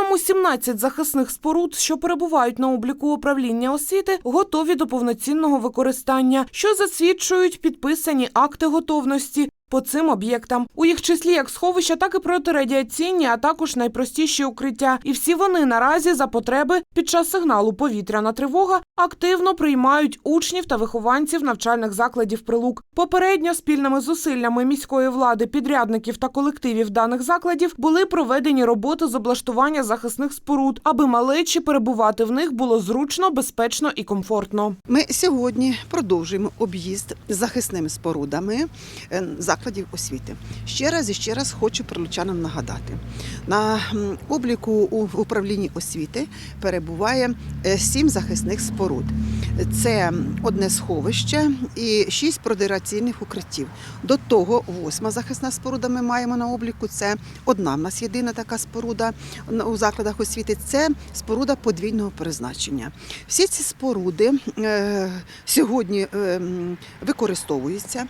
загальному 17 захисних споруд, що перебувають на обліку управління освіти, готові до повноцінного використання, що засвідчують підписані акти готовності. По цим об'єктам у їх числі як сховища, так і протирадіаційні, а також найпростіші укриття. І всі вони наразі за потреби під час сигналу повітряна тривога активно приймають учнів та вихованців навчальних закладів прилук. Попередньо спільними зусиллями міської влади, підрядників та колективів даних закладів були проведені роботи з облаштування захисних споруд, аби малечі перебувати в них було зручно, безпечно і комфортно. Ми сьогодні продовжуємо об'їзд захисними спорудами е, закладів освіти. Ще раз і ще раз хочу прилучанам нагадати: на обліку у управлінні освіти перебуває е, сім захисних споруд. Це одне сховище і шість продираційних укриттів. До того восьма захисна споруда ми маємо на обліку. Це одна в нас єдина така споруда у закладах освіти. Це споруда подвійного призначення. Всі ці споруди е, сьогодні е, використовуються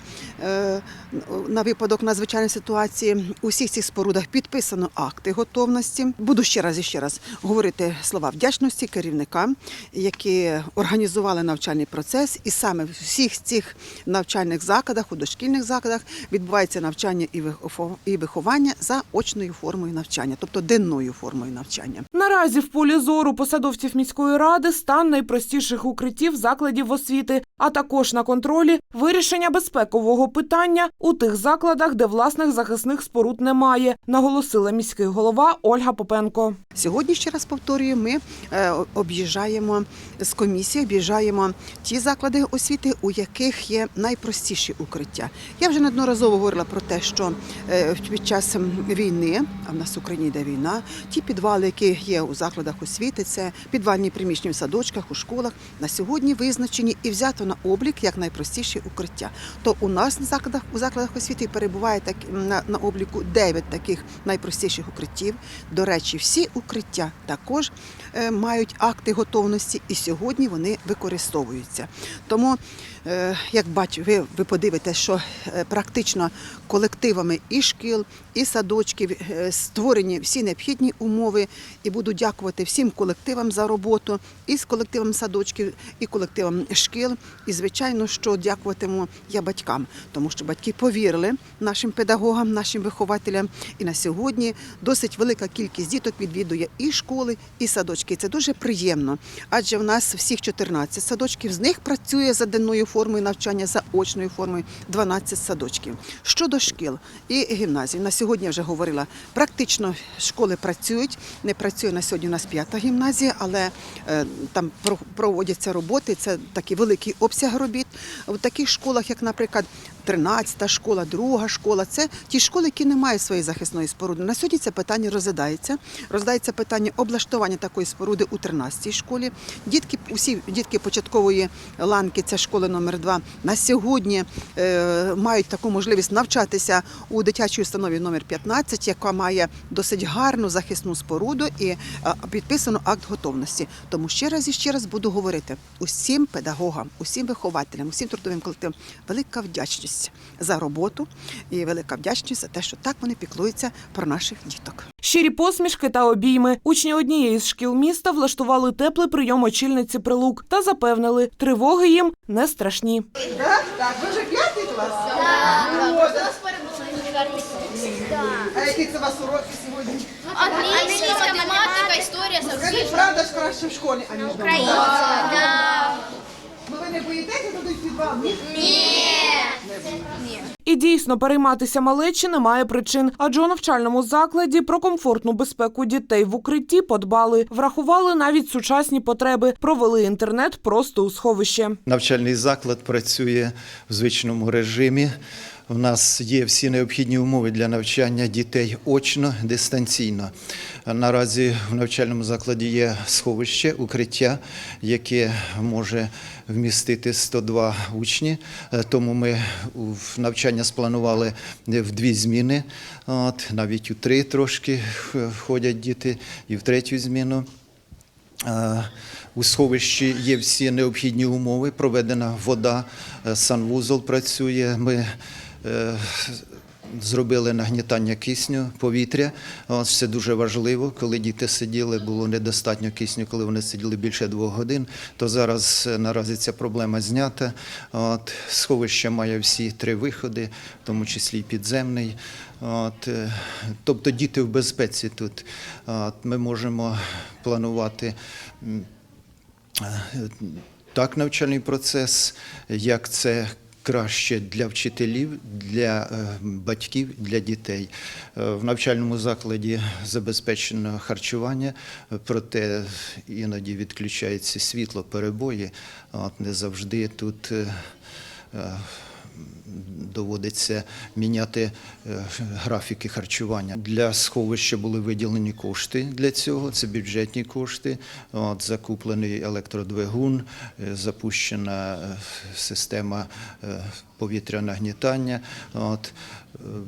на випадок надзвичайної ситуації. У всіх цих спорудах підписано акти готовності. Буду ще раз і ще раз говорити слова вдячності керівникам, які організували навчальний процес, і саме в всіх цих навчальних закладах, у дошкільних закладах відбувається навчання і виховання за очною формою навчання, тобто денною формою навчання. Наразі в полі зору посадовців міської ради стан найпростіших укриттів закладів освіти, а також на контролі вирішення безпекового питання у тих закладах, де власних захисних споруд немає, наголосила міський голова Ольга Попенко. Сьогодні ще раз повторюю, ми е, об'їжджаємо з комісією, об'їжджаємо ті заклади освіти, у яких є найпростіші укриття. Я вже неодноразово говорила про те, що е, під час війни, а в нас в Україні йде війна, ті підвали, які є у закладах освіти, це підвальні приміщення в садочках, у школах, на сьогодні визначені і взято на облік як найпростіші укриття. То у нас на закладах у закладах освіти перебуває так на, на обліку 9 таких найпростіших укриттів. До речі, всі укриття також е, мають акти готовності, і сьогодні вони використовуються. Тому, як бачу, ви, ви подивитесь, що е, практично колективами і шкіл, і садочків е, створені всі необхідні умови. І буду дякувати всім колективам за роботу, і з колективом садочків, і колективам шкіл. І звичайно, що дякуватиму я батькам, тому що батьки повірили нашим педагогам, нашим вихователям. І на сьогодні досить велика кількість діток відвідує і школи, і садочки. Це дуже приємно, адже в нас всіх 14 садочків, з них працює за денною формою навчання, за очною формою 12 садочків. Щодо шкіл і гімназій, на сьогодні я вже говорила, практично школи працюють. Не працює на сьогодні у нас п'ята гімназія, але е, там проводяться роботи. Це такий великий обсяг робіт. В таких школах, як, наприклад, 13-та школа, друга школа, це ті школи, які не мають своєї захисної споруди. На сьогодні це питання розглядається. Розглядається питання облаштування такої споруди у 13-й школі. Дітки, усі дітки початкової ланки, це школа номер 2 на сьогодні е, мають таку можливість навчатися у дитячій установі номер 15, яка має досить гарну захисну споруду і е, підписано акт готовності. Тому ще раз і ще раз буду говорити усім педагогам, усім вихователям, усім трудовим колективам велика вдячність за роботу і велика вдячність за те, що так вони піклуються про наших діток. Щирі посмішки та обійми. Учні однієї з шкіл міста влаштували теплий прийом очільниці прилук та запевнили, тривоги їм не страшні. Так, так, ви вже п'ятий клас? А які це у вас уроки сьогодні? Англійська, математика, історія, Скажіть, правда ж краще в школі, аніж вдома? Українська, да. Ну ви не боїтеся туди в підвал? Ні? І дійсно перейматися малечі немає причин, адже у навчальному закладі про комфортну безпеку дітей в укритті подбали, врахували навіть сучасні потреби, провели інтернет просто у сховище. Навчальний заклад працює в звичному режимі. У нас є всі необхідні умови для навчання дітей очно, дистанційно. Наразі в навчальному закладі є сховище, укриття, яке може вмістити 102 учні. Тому ми в навчання спланували в дві зміни, от, навіть у три трошки ходять діти, і в третю зміну. Е, У сховищі є всі необхідні умови, проведена вода, е, санвузол працює. Ми е, зробили нагнітання кисню повітря. Це дуже важливо. Коли діти сиділи, було недостатньо кисню, коли вони сиділи більше двох годин. То зараз е, наразі ця проблема знята. От, сховище має всі три виходи, в тому числі і підземний. От, е, тобто діти в безпеці тут. От, ми можемо планувати. так навчальний процес, як це краще для вчителів, для е, батьків, для дітей. Е, В навчальному закладі забезпечено харчування, е, проте іноді відключається світло, перебої. От не завжди тут. Доводиться міняти е, графіки харчування. Для сховища були виділені кошти для цього. Це бюджетні кошти. От, закуплений електродвигун, е, запущена е, система е, повітрянагнітання. От,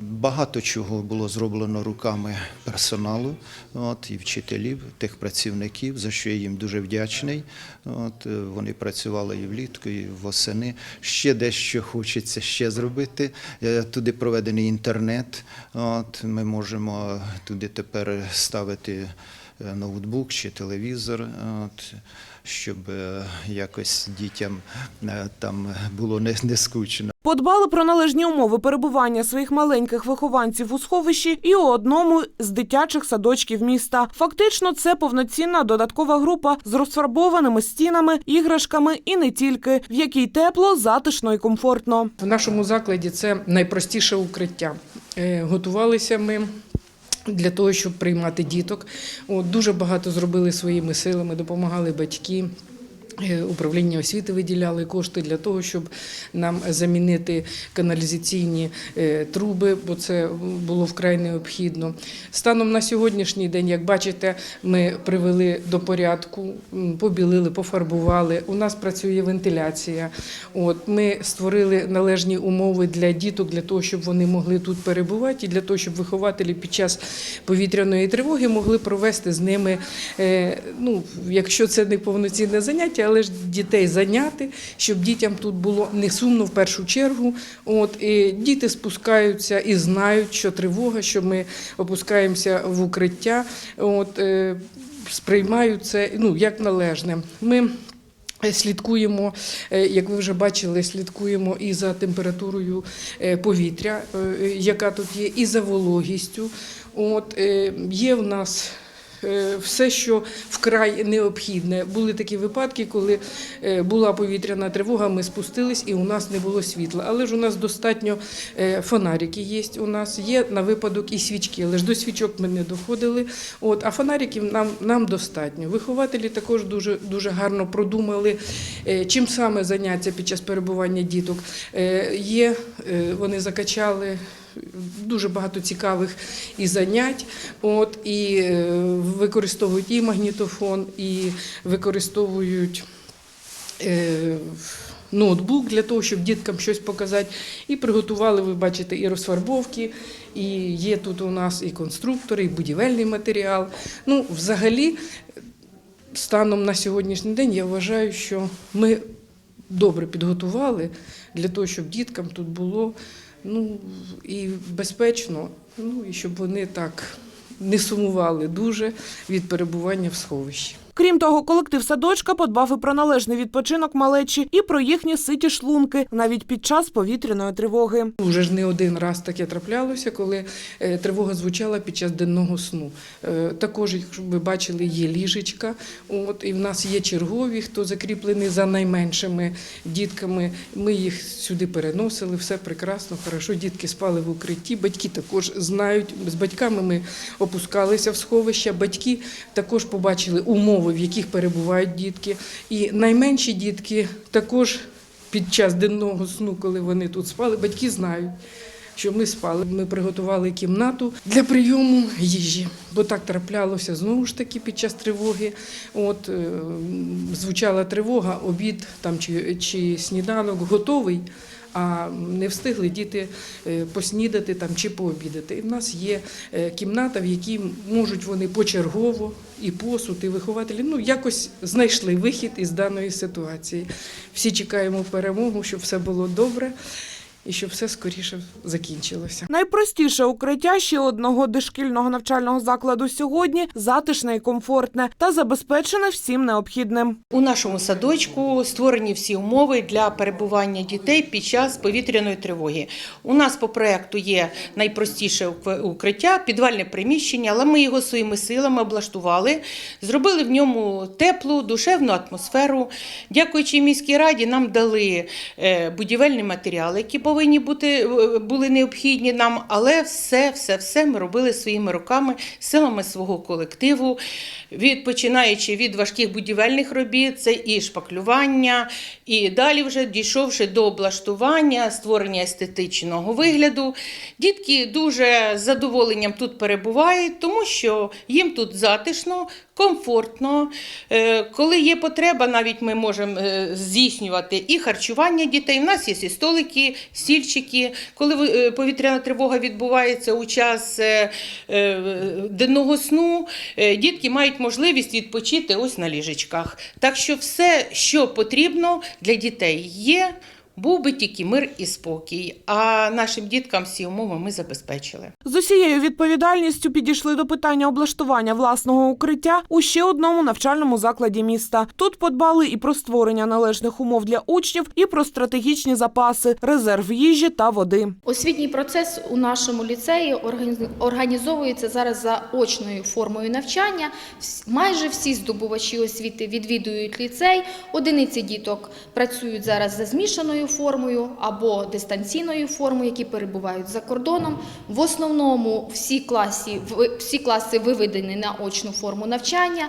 багато чого було зроблено руками персоналу, от, і вчителів, тих працівників, за що я їм дуже вдячний. От, вони працювали і влітку, і восени. Ще дещо хочеться ще зробити. Е, Туди проведений інтернет. От, ми можемо туди тепер ставити е, ноутбук чи телевізор, от, щоб е, якось дітям е, там було не, не скучно. Подбали про належні умови перебування своїх маленьких вихованців у сховищі і у одному з дитячих садочків міста. Фактично, це повноцінна додаткова група з розфарбованими стінами, іграшками і не тільки, в якій тепло, затишно і комфортно. В нашому закладі це найпростіше укриття. Е, Готувалися ми. Для того, щоб приймати діток, От, дуже багато зробили своїми силами, допомагали батьки. Е, Управління освіти виділяли кошти для того, щоб нам замінити каналізаційні е, труби, бо це було вкрай необхідно. Станом на сьогоднішній день, як бачите, ми привели до порядку, побілили, пофарбували. У нас працює вентиляція. От ми створили належні умови для діток, для того, щоб вони могли тут перебувати, і для того, щоб вихователі під час повітряної тривоги могли провести з ними, е, ну якщо це не повноцінне заняття, але ж дітей зайняти, щоб дітям тут було не сумно в першу чергу. От і діти спускаються і знають, що тривога, що ми опускаємося в укриття. От е, сприймають це ну як належне. Ми Слідкуємо, е, як ви вже бачили, слідкуємо і за температурою е, повітря, е, яка тут є, і за вологістю. От е, є в нас. Е, Все, що вкрай необхідне. Були такі випадки, коли е, була повітряна тривога, ми спустились і у нас не було світла. Але ж у нас достатньо е, фонарики є. У нас є на випадок і свічки, але ж до свічок ми не доходили. От, а фонариків нам, нам достатньо. Вихователі також дуже, дуже гарно продумали, чим саме заняття під час перебування діток. Є, вони закачали. Дуже багато цікавих і занять, от і е, використовують і магнітофон, і використовують е, ноутбук для того, щоб діткам щось показати. І приготували, ви бачите, і розфарбовки, і є тут у нас і конструктори, і будівельний матеріал. Ну, взагалі, станом на сьогоднішній день я вважаю, що ми добре підготували для того, щоб діткам тут було ну, і безпечно, ну і щоб вони так не сумували дуже від перебування в сховищі. Крім того, колектив садочка подбав і про належний відпочинок малечі і про їхні ситі шлунки навіть під час повітряної тривоги. Уже ж не один раз таке траплялося, коли е, тривога звучала під час денного сну. Е, Також, якщо ви бачили, є ліжечка. От і в нас є чергові, хто закріплений за найменшими дітками. Ми їх сюди переносили, все прекрасно, хорошо. Дітки спали в укритті. Батьки також знають. З батьками ми опускалися в сховища. Батьки також побачили умови, в яких перебувають дітки. І найменші дітки також під час денного сну, коли вони тут спали, батьки знають, що ми спали. Ми приготували кімнату для прийому їжі, бо так траплялося знову ж таки під час тривоги. От е, звучала тривога, обід там чи, чи сніданок готовий. А не встигли діти е, поснідати там чи пообідати. І в нас є е, кімната, в якій можуть вони почергово і посуд, і вихователі ну якось знайшли вихід із даної ситуації. Всі чекаємо перемогу, щоб все було добре. І щоб все скоріше закінчилося. Найпростіше укриття ще одного дошкільного навчального закладу сьогодні затишне і комфортне та забезпечене всім необхідним. У нашому садочку створені всі умови для перебування дітей під час повітряної тривоги. У нас по проекту є найпростіше укриття, підвальне приміщення, але ми його своїми силами облаштували, зробили в ньому теплу, душевну атмосферу. Дякуючи міській раді, нам дали е, будівельні матеріали, які повинні бути е, були необхідні нам, але все, все, все ми робили своїми руками, силами свого колективу, від починаючи від важких будівельних робіт, це і шпаклювання, і далі вже дійшовши до облаштування, створення естетичного вигляду. Дітки дуже з задоволенням тут перебувають, тому що їм тут затишно, комфортно. Е, Коли є потреба, навіть ми можемо е, здійснювати і харчування дітей. У нас є і столики, стільчики. Коли е, повітряна тривога відбувається у час денного сну, дітки мають можливість відпочити ось на ліжечках. Так що все, що потрібно для дітей, є. Був би тільки мир і спокій, а нашим діткам всі умови ми забезпечили. З усією відповідальністю підійшли до питання облаштування власного укриття у ще одному навчальному закладі міста. Тут подбали і про створення належних умов для учнів, і про стратегічні запаси, резерв їжі та води. Освітній процес у нашому ліцеї органі- організовується зараз за очною формою навчання. Майже всі здобувачі освіти відвідують ліцей. Одиниці діток працюють зараз за змішаною формою або дистанційною формою, які перебувають за кордоном. В основному всі класи, всі класи виведені на очну форму навчання.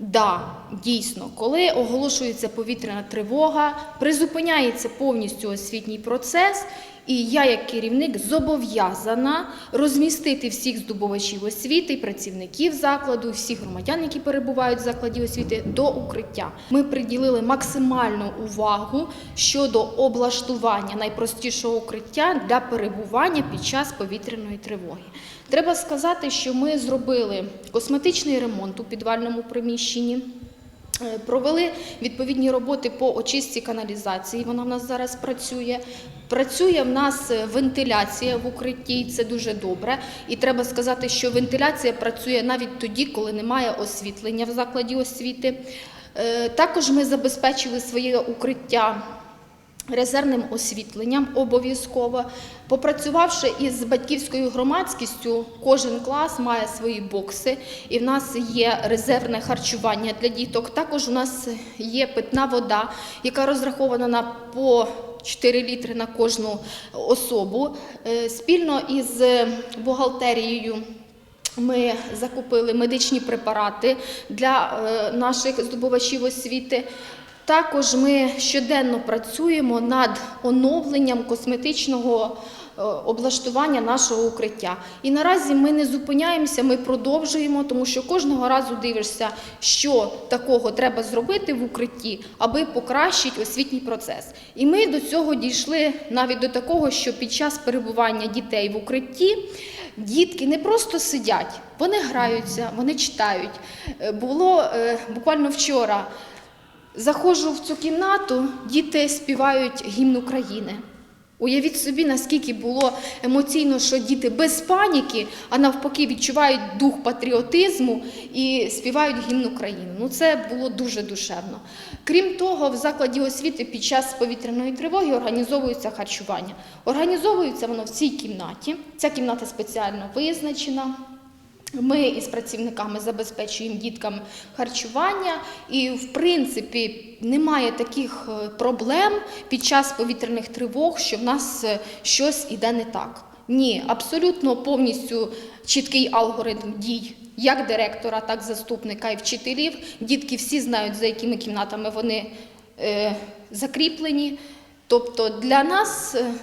Да, дійсно, коли оголошується повітряна тривога, призупиняється повністю освітній процес, і я, як керівник, зобов'язана розмістити всіх здобувачів освіти, працівників закладу, всіх громадян, які перебувають в закладі освіти, до укриття. Ми приділили максимальну увагу щодо облаштування найпростішого укриття для перебування під час повітряної тривоги. Треба сказати, що ми зробили косметичний ремонт у підвальному приміщенні. Е, Провели відповідні роботи по очистці каналізації. Вона в нас зараз працює. Працює в нас е, вентиляція в укритті, це дуже добре. І треба сказати, що вентиляція працює навіть тоді, коли немає освітлення в закладі освіти. Е, Також ми забезпечили своє укриття резервним освітленням обов'язково. Попрацювавши із батьківською громадськістю, кожен клас має свої бокси, і в нас є резервне харчування для діток. Також у нас є питна вода, яка розрахована на по 4 літри на кожну особу. Е, Спільно із бухгалтерією. Ми закупили медичні препарати для е, наших здобувачів освіти. Також ми щоденно працюємо над оновленням косметичного е, облаштування нашого укриття. І наразі ми не зупиняємося, ми продовжуємо, тому що кожного разу дивишся, що такого треба зробити в укритті, аби покращити освітній процес. І ми до цього дійшли навіть до такого, що під час перебування дітей в укритті дітки не просто сидять, вони граються, вони читають. Е, Було е, буквально вчора. Заходжу в цю кімнату, діти співають гімн України. Уявіть собі, наскільки було емоційно, що діти без паніки, а навпаки відчувають дух патріотизму і співають гімн України. Ну це було дуже душевно. Крім того, в закладі освіти під час повітряної тривоги організовується харчування. Організовується воно в цій кімнаті. Ця кімната спеціально визначена. Ми із працівниками забезпечуємо діткам харчування, і в принципі немає таких е, проблем під час повітряних тривог, що в нас е, щось іде не так. Ні, абсолютно повністю чіткий алгоритм дій як директора, так і заступника і вчителів. Дітки всі знають, за якими кімнатами вони е, закріплені. Тобто для нас е,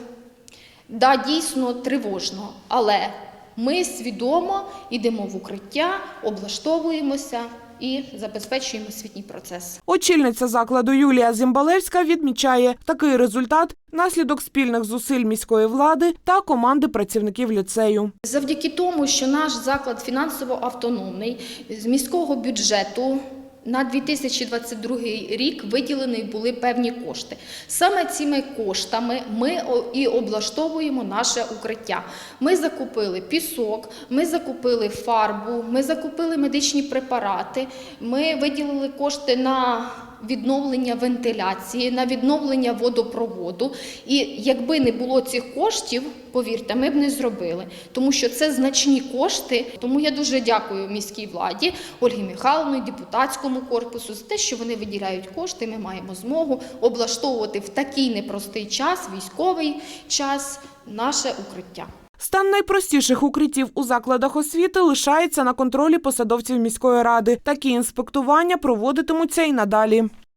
Да, дійсно тривожно, але ми свідомо йдемо в укриття, облаштовуємося і забезпечуємо освітній процес. Очільниця закладу Юлія Зімбалевська відмічає такий результат наслідок спільних зусиль міської влади та команди працівників ліцею. Завдяки тому, що наш заклад фінансово автономний, з міського бюджету на 2022 рік виділені були певні кошти. Саме цими коштами ми і облаштовуємо наше укриття. Ми закупили пісок, ми закупили фарбу, ми закупили медичні препарати, ми виділили кошти на відновлення вентиляції, на відновлення водопроводу. І якби не було цих коштів, повірте, ми б не зробили, тому що це значні кошти. Тому я дуже дякую міській владі, Ольгі Михайловні, депутатському корпусу за те, що вони виділяють кошти. Ми маємо змогу облаштовувати в такий непростий час, військовий час, наше укриття. Стан найпростіших укриттів у закладах освіти лишається на контролі посадовців міської ради. Такі інспектування проводитимуться і надалі.